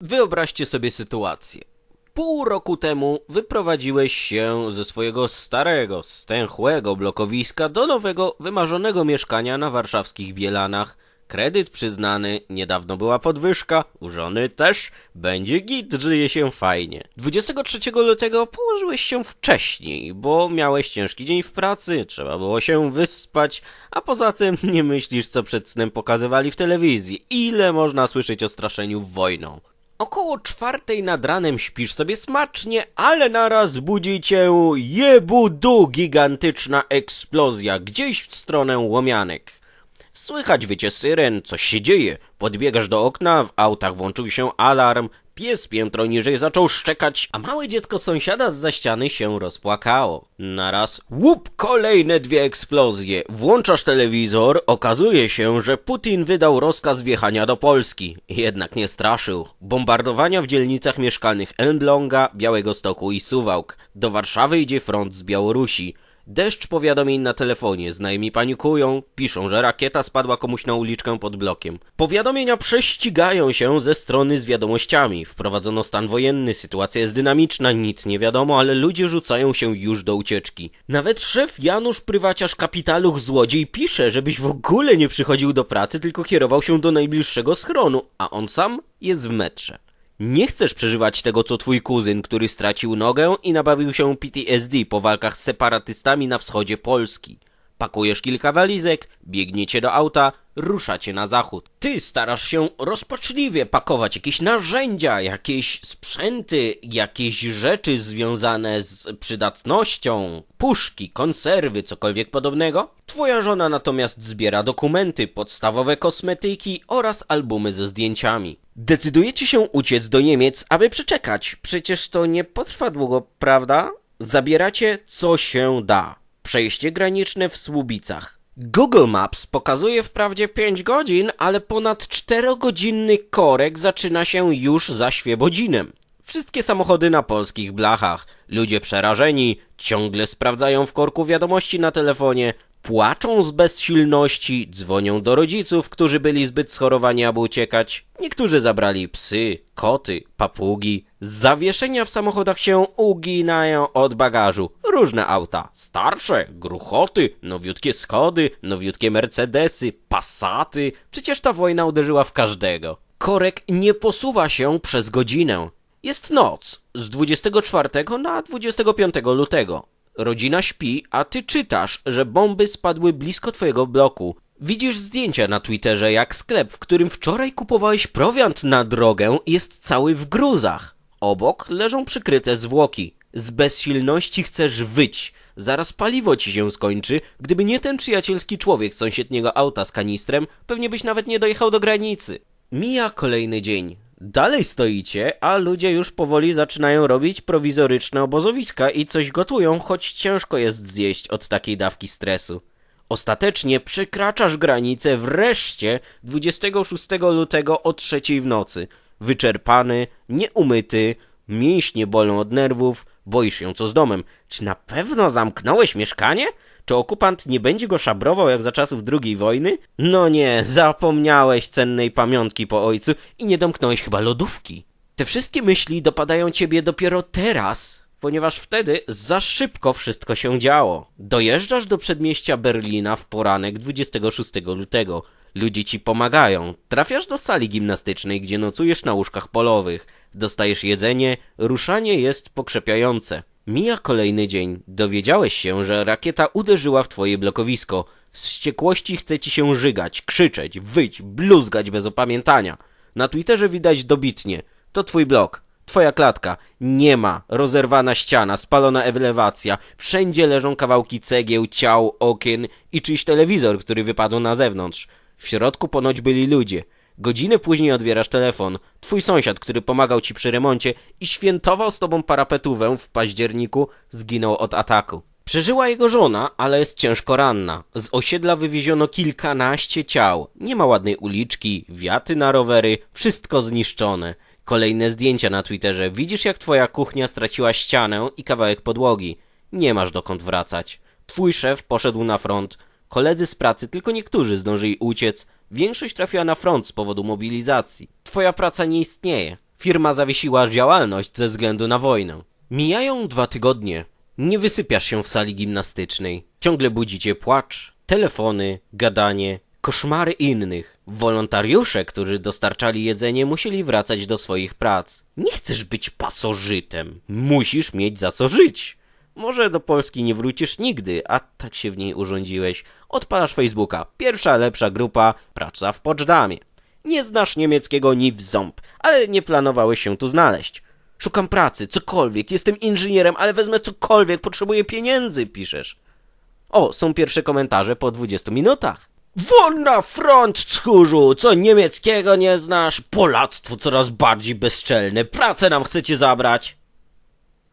Wyobraźcie sobie sytuację. Pół roku temu wyprowadziłeś się ze swojego starego, stęchłego blokowiska do nowego, wymarzonego mieszkania na warszawskich Bielanach. Kredyt przyznany, niedawno była podwyżka, u żony też, będzie git, żyje się fajnie. 23 lutego położyłeś się wcześniej, bo miałeś ciężki dzień w pracy, trzeba było się wyspać, a poza tym nie myślisz, co przed snem pokazywali w telewizji. Ile można słyszeć o straszeniu wojną? Około czwartej nad ranem śpisz sobie smacznie, ale naraz budzi cię jebudu gigantyczna eksplozja gdzieś w stronę łomianek. Słychać wycie syren, coś się dzieje. Podbiegasz do okna, w autach włączył się alarm, pies piętro niżej zaczął szczekać, a małe dziecko sąsiada z za ściany się rozpłakało. Naraz łup kolejne dwie eksplozje. Włączasz telewizor, okazuje się, że Putin wydał rozkaz wjechania do Polski. Jednak nie straszył. Bombardowania w dzielnicach mieszkalnych Elbląga, Białego Stoku i Suwałk. Do Warszawy idzie front z Białorusi. Deszcz powiadomień na telefonie, znajomi panikują, piszą, że rakieta spadła komuś na uliczkę pod blokiem. Powiadomienia prześcigają się ze strony z wiadomościami. Wprowadzono stan wojenny, sytuacja jest dynamiczna, nic nie wiadomo, ale ludzie rzucają się już do ucieczki. Nawet szef Janusz Prywaciarz Kapitaluch Złodziej pisze, żebyś w ogóle nie przychodził do pracy, tylko kierował się do najbliższego schronu, a on sam jest w metrze. Nie chcesz przeżywać tego, co twój kuzyn, który stracił nogę i nabawił się PTSD po walkach z separatystami na wschodzie Polski. Pakujesz kilka walizek, biegniecie do auta, ruszacie na zachód. Ty starasz się rozpaczliwie pakować jakieś narzędzia, jakieś sprzęty, jakieś rzeczy związane z przydatnością, puszki, konserwy, cokolwiek podobnego. Twoja żona natomiast zbiera dokumenty, podstawowe kosmetyki oraz albumy ze zdjęciami. Decydujecie się uciec do Niemiec, aby przeczekać. Przecież to nie potrwa długo, prawda? Zabieracie co się da. Przejście graniczne w Słubicach. Google Maps pokazuje wprawdzie 5 godzin, ale ponad 4-godzinny korek zaczyna się już za Świebodzinem. Wszystkie samochody na polskich blachach. Ludzie przerażeni, ciągle sprawdzają w korku wiadomości na telefonie, płaczą z bezsilności, dzwonią do rodziców, którzy byli zbyt schorowani, aby uciekać. Niektórzy zabrali psy, koty, papugi. Zawieszenia w samochodach się uginają od bagażu. Różne auta. Starsze, gruchoty, nowiutkie Skody, nowiutkie Mercedesy, Passaty. Przecież ta wojna uderzyła w każdego. Korek nie posuwa się przez godzinę. Jest noc z 24 na 25 lutego. Rodzina śpi, a ty czytasz, że bomby spadły blisko twojego bloku. Widzisz zdjęcia na Twitterze, jak sklep, w którym wczoraj kupowałeś prowiant na drogę, jest cały w gruzach. Obok leżą przykryte zwłoki. Z bezsilności chcesz wyć. Zaraz paliwo ci się skończy. Gdyby nie ten przyjacielski człowiek z sąsiedniego auta z kanistrem, pewnie byś nawet nie dojechał do granicy. Mija kolejny dzień. Dalej stoicie, a ludzie już powoli zaczynają robić prowizoryczne obozowiska i coś gotują, choć ciężko jest zjeść od takiej dawki stresu. Ostatecznie przekraczasz granicę wreszcie 26 lutego o trzeciej w nocy. Wyczerpany, nieumyty, mięśnie bolą od nerwów, boisz się co z domem. Czy na pewno zamknąłeś mieszkanie? Czy okupant nie będzie go szabrował jak za czasów II wojny? No nie, zapomniałeś cennej pamiątki po ojcu i nie domknąłeś chyba lodówki. Te wszystkie myśli dopadają ciebie dopiero teraz, ponieważ wtedy za szybko wszystko się działo. Dojeżdżasz do przedmieścia Berlina w poranek 26 lutego. Ludzie ci pomagają. Trafiasz do sali gimnastycznej, gdzie nocujesz na łóżkach polowych. Dostajesz jedzenie, ruszanie jest pokrzepiające. Mija kolejny dzień. Dowiedziałeś się, że rakieta uderzyła w twoje blokowisko. Z wściekłości chce ci się żygać, krzyczeć, wyć, bluzgać bez opamiętania. Na Twitterze widać dobitnie. To twój blok. Twoja klatka. Nie ma. Rozerwana ściana, spalona elewacja. Wszędzie leżą kawałki cegieł, ciał, okien i czyjś telewizor, który wypadł na zewnątrz. W środku ponoć byli ludzie. Godzinę później odbierasz telefon. Twój sąsiad, który pomagał ci przy remoncie i świętował z tobą parapetówę w październiku, zginął od ataku. Przeżyła jego żona, ale jest ciężko ranna. Z osiedla wywieziono kilkanaście ciał. Nie ma ładnej uliczki, wiaty na rowery, wszystko zniszczone. Kolejne zdjęcia na Twitterze. Widzisz, jak twoja kuchnia straciła ścianę i kawałek podłogi. Nie masz dokąd wracać. Twój szef poszedł na front. Koledzy z pracy, tylko niektórzy zdążyli uciec. Większość trafiła na front z powodu mobilizacji. Twoja praca nie istnieje. Firma zawiesiła działalność ze względu na wojnę. Mijają dwa tygodnie. Nie wysypiasz się w sali gimnastycznej. Ciągle budzi cię płacz, telefony, gadanie, koszmary innych. Wolontariusze, którzy dostarczali jedzenie, musieli wracać do swoich prac. Nie chcesz być pasożytem. Musisz mieć za co żyć. Może do Polski nie wrócisz nigdy, a tak się w niej urządziłeś. Odpalasz Facebooka. Pierwsza lepsza grupa, praca w Poczdamie. Nie znasz niemieckiego ni w ząb, ale nie planowałeś się tu znaleźć. Szukam pracy, cokolwiek, jestem inżynierem, ale wezmę cokolwiek, potrzebuję pieniędzy, piszesz. O, są pierwsze komentarze po 20 minutach. Won na front, tchórzu! Co niemieckiego nie znasz? Polactwo coraz bardziej bezczelne. Pracę nam chcecie zabrać.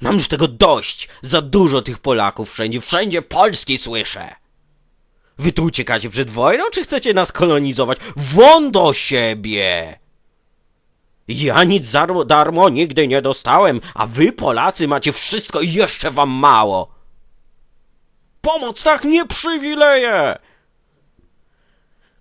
Mam już tego dość. Za dużo tych Polaków wszędzie. Wszędzie Polski słyszę. Wy tu uciekacie przed wojną, czy chcecie nas kolonizować? Won do siebie! Ja nic darmo, darmo nigdy nie dostałem, a wy Polacy macie wszystko i jeszcze wam mało. Pomoc tak nie przywileje!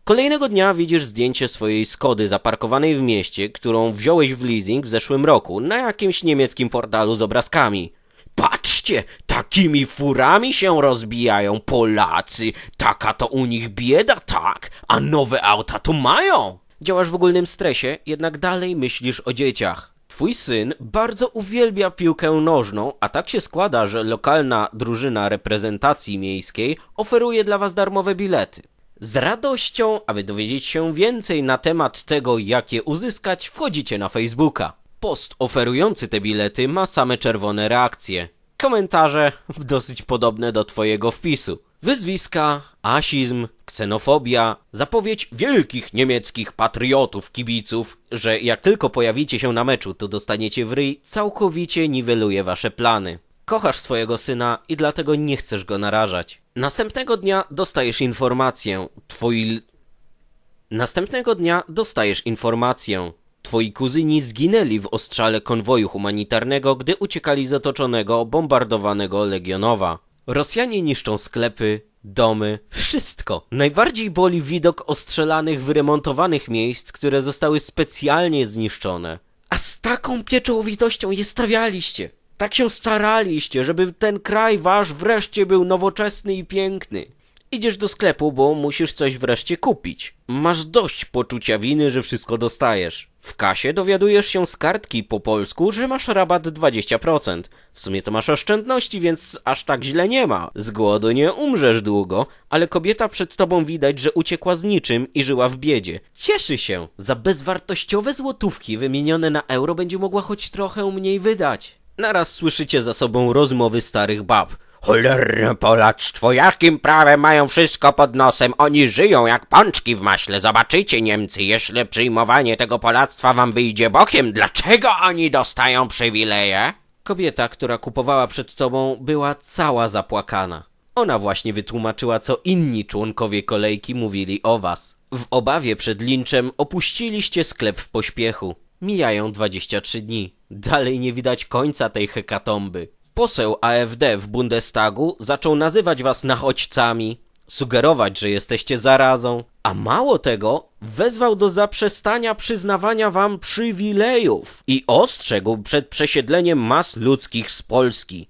Kolejnego dnia widzisz zdjęcie swojej Skody zaparkowanej w mieście, którą wziąłeś w leasing w zeszłym roku na jakimś niemieckim portalu z obrazkami. Patrzcie, takimi furami się rozbijają Polacy. Taka to u nich bieda, tak, a nowe auta to mają. Działasz w ogólnym stresie, jednak dalej myślisz o dzieciach. Twój syn bardzo uwielbia piłkę nożną, a tak się składa, że lokalna drużyna reprezentacji miejskiej oferuje dla was darmowe bilety. Z radością, aby dowiedzieć się więcej na temat tego, jak je uzyskać, wchodzicie na Facebooka. Post oferujący te bilety ma same czerwone reakcje. Komentarze dosyć podobne do twojego wpisu. Wyzwiska, asizm, ksenofobia, zapowiedź wielkich niemieckich patriotów, kibiców, że jak tylko pojawicie się na meczu, to dostaniecie w ryj, całkowicie niweluje wasze plany. Kochasz swojego syna i dlatego nie chcesz go narażać. Następnego dnia dostajesz informację. Twoi... Następnego dnia dostajesz informację. Twoi kuzyni zginęli w ostrzale konwoju humanitarnego, gdy uciekali z otoczonego, bombardowanego Legionowa. Rosjanie niszczą sklepy, domy, wszystko. Najbardziej boli widok ostrzelanych, wyremontowanych miejsc, które zostały specjalnie zniszczone. A z taką pieczołowitością je stawialiście. Tak się staraliście, żeby ten kraj wasz wreszcie był nowoczesny i piękny. Idziesz do sklepu, bo musisz coś wreszcie kupić. Masz dość poczucia winy, że wszystko dostajesz. W kasie dowiadujesz się z kartki po polsku, że masz rabat 20%. W sumie to masz oszczędności, więc aż tak źle nie ma. Z głodu nie umrzesz długo, ale kobieta przed tobą widać, że uciekła z niczym i żyła w biedzie. Cieszy się. Za bezwartościowe złotówki wymienione na euro będzie mogła choć trochę mniej wydać. Naraz słyszycie za sobą rozmowy starych bab. Cholerne Polactwo, jakim prawem mają wszystko pod nosem? Oni żyją jak pączki w maśle. Zobaczycie, Niemcy, jeśli przyjmowanie tego Polactwa wam wyjdzie bokiem, dlaczego oni dostają przywileje? Kobieta, która kupowała przed tobą, była cała zapłakana. Ona właśnie wytłumaczyła, co inni członkowie kolejki mówili o was. W obawie przed linczem opuściliście sklep w pośpiechu. Mijają 23 dni. Dalej nie widać końca tej hekatomby. Poseł AfD w Bundestagu zaczął nazywać was nachodźcami, sugerować, że jesteście zarazą, a mało tego, wezwał do zaprzestania przyznawania wam przywilejów i ostrzegł przed przesiedleniem mas ludzkich z Polski.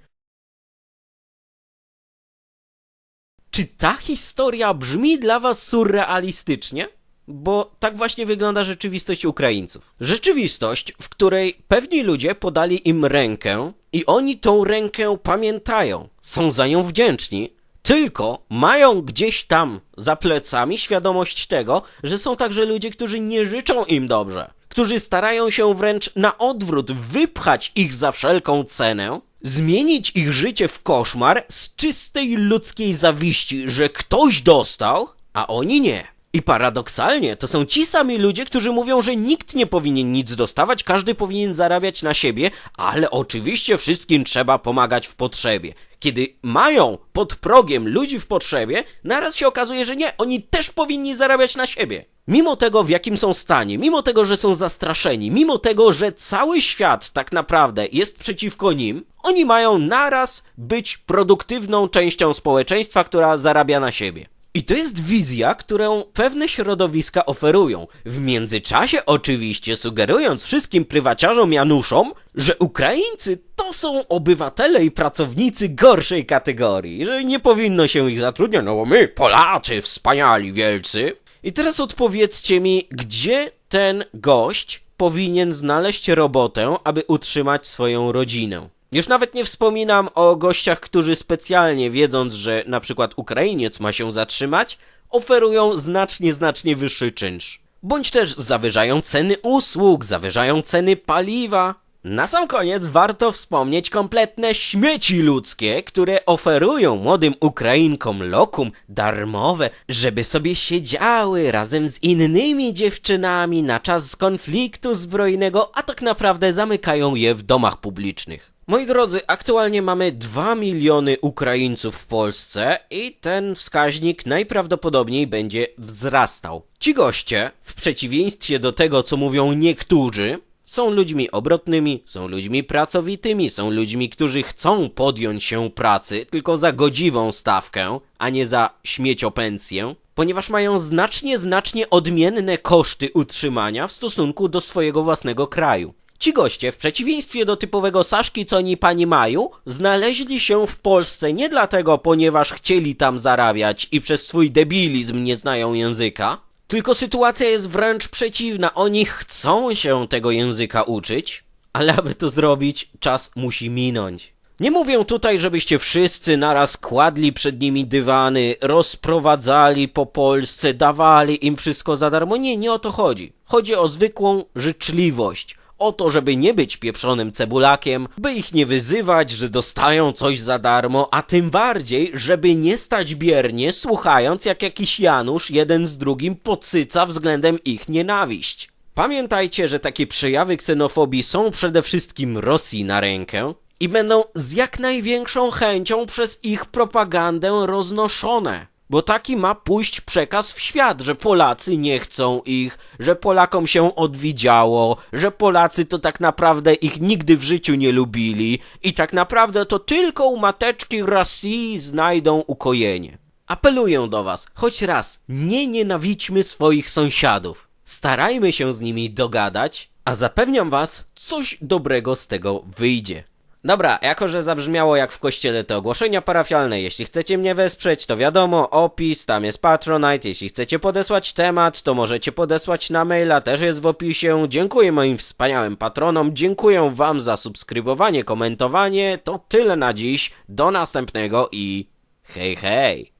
Czy ta historia brzmi dla was surrealistycznie? Bo tak właśnie wygląda rzeczywistość Ukraińców. Rzeczywistość, w której pewni ludzie podali im rękę i oni tą rękę pamiętają, są za nią wdzięczni, tylko mają gdzieś tam za plecami świadomość tego, że są także ludzie, którzy nie życzą im dobrze, którzy starają się wręcz na odwrót wypchać ich za wszelką cenę, zmienić ich życie w koszmar z czystej ludzkiej zawiści, że ktoś dostał, a oni nie. I paradoksalnie to są ci sami ludzie, którzy mówią, że nikt nie powinien nic dostawać, każdy powinien zarabiać na siebie, ale oczywiście wszystkim trzeba pomagać w potrzebie. Kiedy mają pod progiem ludzi w potrzebie, naraz się okazuje, że nie, oni też powinni zarabiać na siebie. Mimo tego, w jakim są stanie, mimo tego, że są zastraszeni, mimo tego, że cały świat tak naprawdę jest przeciwko nim, oni mają naraz być produktywną częścią społeczeństwa, która zarabia na siebie. I to jest wizja, którą pewne środowiska oferują. W międzyczasie oczywiście sugerując wszystkim prywaciarzom Januszom, że Ukraińcy to są obywatele i pracownicy gorszej kategorii, że nie powinno się ich zatrudniać, no bo my, Polacy, wspaniali, wielcy. I teraz odpowiedzcie mi, gdzie ten gość powinien znaleźć robotę, aby utrzymać swoją rodzinę. Już nawet nie wspominam o gościach, którzy specjalnie wiedząc, że na przykład Ukrainiec ma się zatrzymać, oferują znacznie, znacznie wyższy czynsz. Bądź też zawyżają ceny usług, zawyżają ceny paliwa. Na sam koniec warto wspomnieć kompletne śmieci ludzkie, które oferują młodym Ukrainkom lokum darmowe, żeby sobie siedziały razem z innymi dziewczynami na czas konfliktu zbrojnego, a tak naprawdę zamykają je w domach publicznych. Moi drodzy, aktualnie mamy 2 miliony Ukraińców w Polsce i ten wskaźnik najprawdopodobniej będzie wzrastał. Ci goście, w przeciwieństwie do tego, co mówią niektórzy, są ludźmi obrotnymi, są ludźmi pracowitymi, są ludźmi, którzy chcą podjąć się pracy tylko za godziwą stawkę, a nie za śmieciopensję, ponieważ mają znacznie, znacznie odmienne koszty utrzymania w stosunku do swojego własnego kraju. Ci goście, w przeciwieństwie do typowego Saszki, co oni pani mają, znaleźli się w Polsce nie dlatego, ponieważ chcieli tam zarabiać i przez swój debilizm nie znają języka, tylko sytuacja jest wręcz przeciwna. Oni chcą się tego języka uczyć, ale aby to zrobić, czas musi minąć. Nie mówię tutaj, żebyście wszyscy naraz kładli przed nimi dywany, rozprowadzali po Polsce, dawali im wszystko za darmo. Nie, nie o to chodzi. Chodzi o zwykłą życzliwość. O to, żeby nie być pieprzonym cebulakiem, by ich nie wyzywać, że dostają coś za darmo, a tym bardziej, żeby nie stać biernie, słuchając jak jakiś Janusz jeden z drugim podsyca względem ich nienawiść. Pamiętajcie, że takie przejawy ksenofobii są przede wszystkim Rosji na rękę i będą z jak największą chęcią przez ich propagandę roznoszone. Bo taki ma pójść przekaz w świat, że Polacy nie chcą ich, że Polakom się odwidziało, że Polacy to tak naprawdę ich nigdy w życiu nie lubili i tak naprawdę to tylko u mateczki Rosji znajdą ukojenie. Apeluję do was, choć raz, nie nienawidźmy swoich sąsiadów. Starajmy się z nimi dogadać, a zapewniam was, coś dobrego z tego wyjdzie. Dobra, jako że zabrzmiało jak w kościele te ogłoszenia parafialne, jeśli chcecie mnie wesprzeć, to wiadomo, opis, tam jest Patronite, jeśli chcecie podesłać temat, to możecie podesłać na maila, też jest w opisie. Dziękuję moim wspaniałym patronom, dziękuję wam za subskrybowanie, komentowanie, to tyle na dziś, do następnego i hej hej!